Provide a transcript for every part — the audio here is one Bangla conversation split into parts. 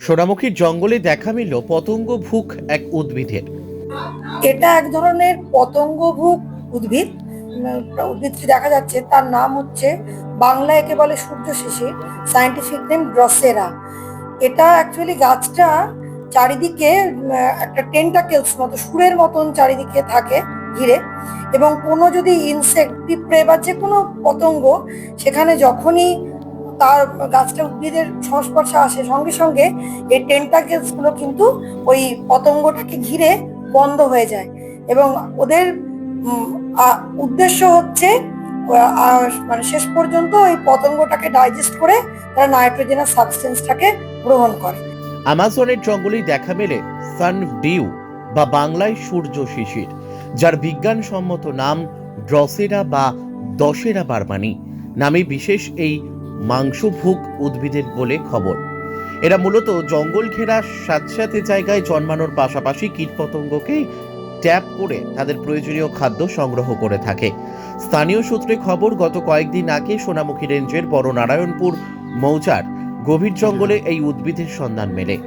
সোনামুখীর জঙ্গলে দেখা মিলল পতঙ্গ ভুক এক উদ্ভিদের। এটা এক ধরনের পতঙ্গভুক উদ্ভিদ। উদ্ভিদটি দেখা যাচ্ছে, তার নাম হচ্ছে বাংলা একে বলে সূর্য শিশির সায়েন্টিফিক নেম ড্রসেরা। এটা অ্যাকচুয়ালি গাছটা চারিদিকে একটা টেন্টাকেলস মতো, সুরের মতন চারিদিকে থাকে ঘিরে। এবং কোনো যদি ইনসেক্ট পিঁপড়ে বা যে কোনো পতঙ্গ, সেখানে যখনই তার গাছটা উদ্ভিদের সংস্পর্শে আসে। সঙ্গে সঙ্গে এই টেন্টাকেলসগুলো কিন্তু ওই পতঙ্গটাকে ঘিরে বন্ধ হয়ে যায়। এবং ওদের উদ্দেশ্য হচ্ছে মানে শেষ পর্যন্ত ওই পতঙ্গটাকে ডাইজেস্ট করে তারা নাইট্রোজেনাস সাবস্টেন্সটাকে গ্রহণ করে। আমাজনের জঙ্গলেই দেখা মেলে সান ডিউ বা বাংলায় সূর্য শিশির, যার বিজ্ঞানসম্মত নাম ড্রসেরা বা দশেরা বারমানি নামে বিশেষ এই মাংসভুক উদ্ভিদের বলে খবর। এরা মূলত জঙ্গল ঘেরা স্যাঁতস্যাঁতে জায়গায় জন্মানোর পাশাপাশি কীটপতঙ্গকে ট্যাপ করে তাদের প্রয়োজনীয় খাদ্য সংগ্রহ করে থাকে। স্থানীয় সূত্রে খবর, গত কয়েকদিন আগে সোনামুখী রেঞ্জের বড় নারায়ণপুর মৌজার গভীর জঙ্গলে এই উদ্ভিদের সন্ধান মেলে।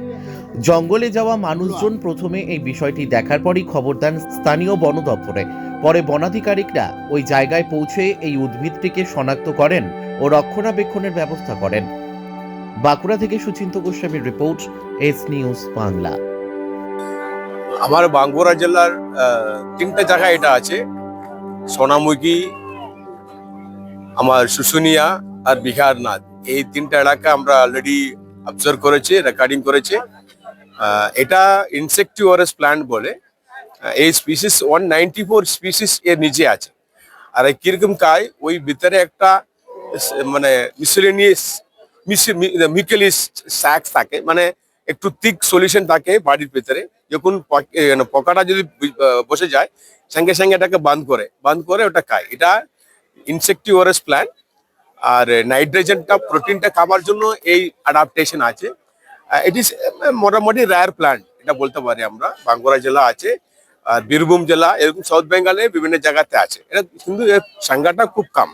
জঙ্গলে যাওয়া মানুষজন প্রথমে এই বিষয়টি দেখার পরই খবর দেন স্থানীয় বন দপ্তরে। পরে বনাধিকারিকরা ওই জায়গায় পৌঁছে এই উদ্ভিদটিকে শনাক্ত করেন ও রক্ষণাবেক্ষণের ব্যবস্থা করেন। বাঁকুড়া থেকে সুচিন্ত গোস্বামীর রিপোর্ট, এস নিউজ বাংলা। আমার বাঁকুড়া জেলার তিনটা জায়গা এটা আছে। সোনামুখী আমার শুশুনিয়া আর বিহারনাথ। এই তিনটা এলাকা আমরা অলরেডি অবজার্ভ করেছি রেকর্ডিং করেছে। এটা ইনসেক্টিওরাস প্ল্যান্ট বলে। এই species one ninety four species এর নিচে আছে। আর কীরকম কায়, ওই ভিতরে একটা মানে মিসেলিনিয়াস মিকেলিস স্যাক থাকে মানে একটু থিক সলিউশন থাকে বাড়ির ভিতরে। যখন মানে পোকাটা যদি বসে যায়, সঙ্গে সঙ্গে এটাকে বান্ধ করে বান্ধ করে ওটা খায়। এটা ইনসেক্টিওরাস প্ল্যান্ট আর নাইট্রোজেনটা প্রোটিনটা খাবার জন্য এই অ্যাডাপ্টেশন আছে। ইট ইস মোটামুটি রায়ার প্ল্যান্ট এটা বলতে পারি আমরা। বাঙ্গুরা জেলা আছে, আর বীরভূম জেলা, এরকম সাউথ বেঙ্গলে বিভিন্ন জায়গাতে আছে। এটা কিন্তু সংখ্যাটা খুব কম।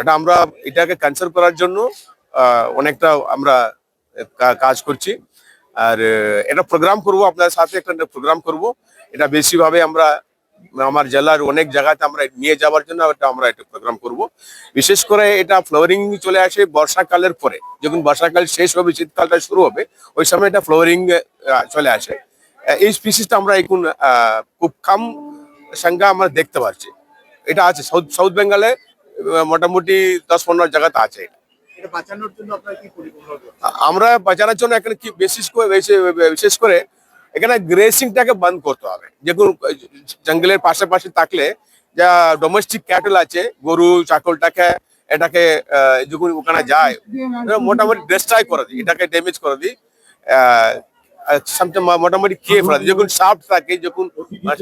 এটা আমরা এটাকে কনসার্ভ করার জন্য অনেকটা আমরা কাজ করছি। আর এটা প্রোগ্রাম করব আপনার সাথে, একটা প্রোগ্রাম করব। এটা বেশিভাবে আমরা আমার জেলার অনেক জায়গাতে আমরা নিয়ে যাওয়ার জন্য এটা আমরা একটা প্রোগ্রাম করব। বিশেষ করে এটা ফ্লাওয়ারিং চলে আসে বর্ষাকালের পরে। যখন বর্ষাকাল শেষ হবে, শীতকালটা শুরু হবে, ওই সময় এটা ফ্লাওয়ারিং চলে আসে। এই স্পিসিসটা আমরা এখন খুব কম সংখ্যা আমরা দেখতে পাচ্ছি। এটা আছে সাউথ সাউথ বেঙ্গলে মোটামুটি দশ পনেরো জায়গাতে আছে। এটা। এটা বাঁচানোর জন্য আপনার কি পরিকল্পনা আ- আমরা বাঁচানোর জন্য এখানে কি বিশেষ করে বিশেষ করে এখানে গ্রেসিংটাকে বন্ধ করতে হবে। যেগুলো জঙ্গলের পাশাপাশি থাকলে যা ডোমেস্টিক ক্যাটেল আছে গরু ছাগলটাকে এটাকে আহ, যখন ওখানে যায় মোটামুটি ডিস্ট্রয় করে দিই এটাকে ড্যামেজ করে দিই। মোটামুটি খেয়ে ফেলা যখন সাফট থাকে, যখন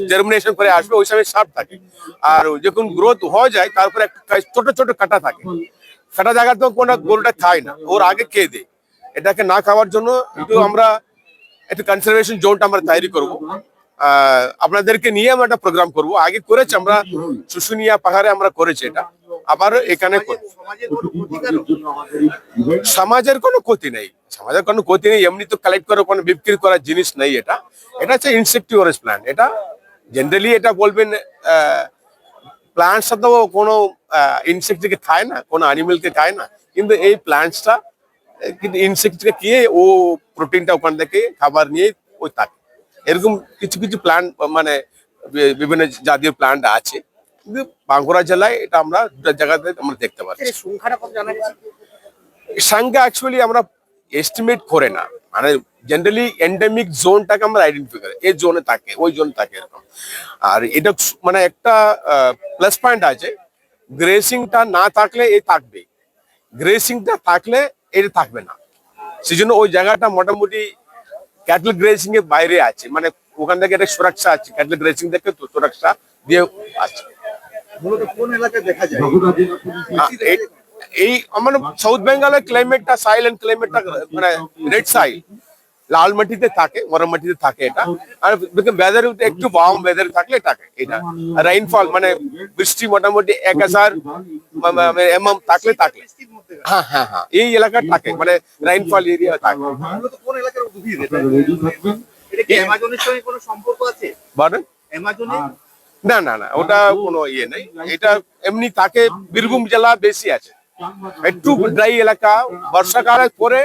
জার্মিনেশন করে আসবে, ওই সময় সাফট থাকে। আর যখন গ্রোথ হয়ে যায়, তারপরে একটা ছোট ছোট কাটা থাকে। কাটা জায়গা তো কোনো গরুটা খায় না। ওর আগে খেয়ে দেয় এটাকে না খাওয়ার জন্য একটু আমরা একটু কনজারভেশন জোনটা আমরা তৈরি করব। আপনাদেরকে নিয়ে আমরা একটা প্রোগ্রাম করব। আগে করেছি আমরা শুশুনিয়া পাহাড়ে আমরা করেছি এটা। আবার এখানে সমাজের কোনো ক্ষতি নেই। সমাজের কোনো ক্ষতি নেই, এমনি তো কালেক্ট করে কোনো বিক্রি করার জিনিস নেই এটা। এটা হচ্ছে ইনসেক্টিওরাস প্ল্যান এটা জেনারেলি এটা বলবেন প্ল্যান্টসটা তো কোনো ইনসেক্টকে খায় না, কোনো অ্যানিমেলকে খায় না। কিন্তু এই প্ল্যান্টসটা কিন্তু ইনসেক্টকে খেয়ে ও প্রোটিনটা ওখান থেকে খাবার নিয়ে ওই থাকে। এরকম কিছু কিছু প্ল্যান্ট মানে বিভিন্ন জাতীয় প্ল্যান্ট আছে। কিন্তু বাঁকুড়া জেলায় এটা আমরা দুটো জায়গাতে আমরা দেখতে পাচ্ছি। সংখ্যাটা জানা সংখ্যা অ্যাকচুয়ালি আমরা এস্টিমেট করে না। মানে জেনারেলি এন্ডেমিক জোনটাকে আমরা আইডেন্টিফাই করি। এই জোনে থাকে ওই জোনে থাকে এরকম। আর এটা মানে একটা প্লাস পয়েন্ট আছে। গ্রেসিংটা না থাকলে এ থাকবে। গ্রেসিংটা থাকলে এটা থাকবে না। সেই জন্য ওই জায়গাটা মোটামুটি ক্যাটল গ্রেসিং এর বাইরে আছে। মানে ওখান থেকে একটা সুরক্ষা আছে। ক্যাটল গ্রেসিং থেকে সুরক্ষা দিয়ে আছে। মূলত কোন এলাকায় দেখা যায়? এই- সাউথ বেঙ্গলের ক্লাইমেটটা সাইলেন্ট ক্লাইমেটটা মানে রেড সাইল লাল মাটিতে থাকে মাটিতে থাকে এটা। আর ওয়েদার একটু বাম ওয়েদার থাকলে থাকে এটা। রাইনফল মানে বৃষ্টি মোটামুটি এক হাজার এমএম থাকলে থাকে। হ্যাঁ হ্যাঁ হ্যাঁ এই এলাকা থাকে মানে রাইনফল এরিয়া থাকে। কোন এলাকার উদ্ভিদ এটা? এটা কি অ্যামাজনের সঙ্গে কোনো সম্পর্ক আছে? বলেন অ্যামাজনে না না না ওটা কোনো ইয়ে নেই। এটা এমনি থাকে বীরভূম জেলা বেশি আছে। একটু ড্রাই এলাকা বর্ষাকালের পরে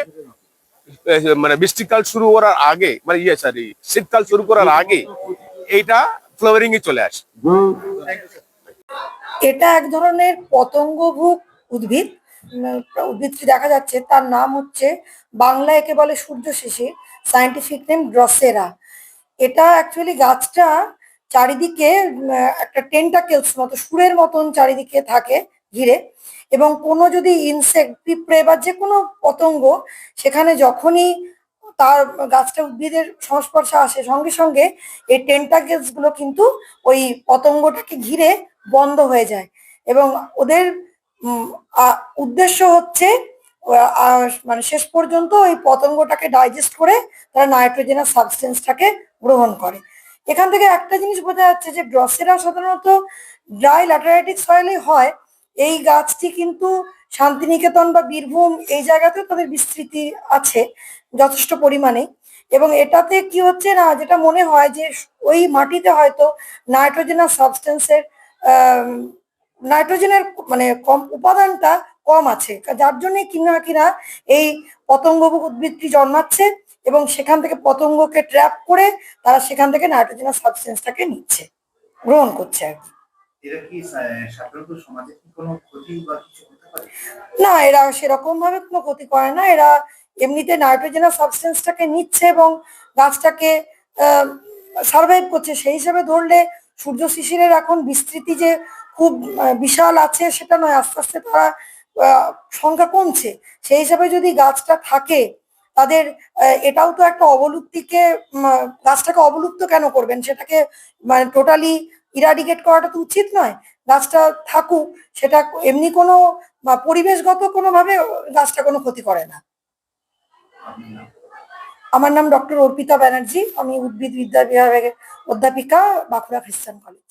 মানে বৃষ্টিকাল শুরু করার আগে মানে ইয়ে সরি শীতকাল শুরু করার আগে এইটা ফ্লাওয়ারিং এ চলে আসে। এটা এক ধরনের পতঙ্গভুক উদ্ভিদ উদ্ভিদটি দেখা যাচ্ছে তার নাম হচ্ছে বাংলা একে বলে সূর্য শিশির সায়েন্টিফিক নেম ড্রসেরা এটা অ্যাকচুয়ালি গাছটা চারিদিকে একটা টেন্টাকেলস মতো, সুরের মতন চারিদিকে থাকে ঘিরে এবং কোনো যদি ইনসেক্ট পিঁপড়ে বা যে কোনো পতঙ্গ সেখানে যখনই তার গাছটা উদ্ভিদের সংস্পর্শে আসে, সঙ্গে সঙ্গে এই টেন্টাকেলসগুলো কিন্তু ওই পতঙ্গটাকে ঘিরে বন্ধ হয়ে যায় এবং ওদের উদ্দেশ্য হচ্ছে মানে শেষ পর্যন্ত ওই পতঙ্গটাকে ডাইজেস্ট করে তারা নাইট্রোজেনাস সাবস্টেন্সটাকে গ্রহণ করে। এখান থেকে একটা জিনিস বোঝা যাচ্ছে যে ড্রসেরা সাধারণত ড্রাই ল্যাটারাইটিক সয়েলে হয়। এই গাছটি কিন্তু শান্তিনিকেতন বা বীরভূম এই জায়গাতেও তাদের বিস্তৃতি আছে যথেষ্ট পরিমাণে। এবং এটাতে কি হচ্ছে না, যেটা মনে হয় যে ওই মাটিতে হয়তো নাইট্রোজেনাস সাবস্টেন্সের নাইট্রোজেনের মানে কম, উপাদানটা কম আছে। যার জন্য কিনা কিনা এই পতঙ্গভুক উদ্ভিদটি জন্মাচ্ছে। এবং সেখান থেকে পতঙ্গকে ট্র্যাপ করে তারা সেখান থেকে নাইট্রোজেনাস সাবস্টেন্সটাকে নিচ্ছে গ্রহণ করছে আর কি। না এরা সেরকম ভাবে কোনো ক্ষতি করে না। এরা এমনিতে নাইট্রোজেনাস সাবস্টেন্সটাকে নিচ্ছে এবং গাছটাকে সার্ভাইভ করছে। সেই হিসাবে ধরলে সূর্য শিশিরের এখন বিস্তৃতি যে খুব বিশাল আছে সেটা নয় আস্তে আস্তে তারা সংখ্যা কমছে। সেই হিসাবে যদি গাছটা থাকে তাদের এটাও তো একটা অবলুপ্তিকে গাছটাকে অবলুপ্ত কেন করবেন? সেটাকে মানে টোটালি ইরাডিকেট করাটা তো উচিত নয়। গাছটা থাকুক, সেটা এমনি কোনো পরিবেশগত কোনোভাবে গাছটা কোনো ক্ষতি করে না। আমার নাম ডক্টর অর্পিতা ব্যানার্জি, আমি উদ্ভিদ বিদ্যা বিভাগের অধ্যাপিকা বাঁকুড়া খ্রিস্টান কলেজ।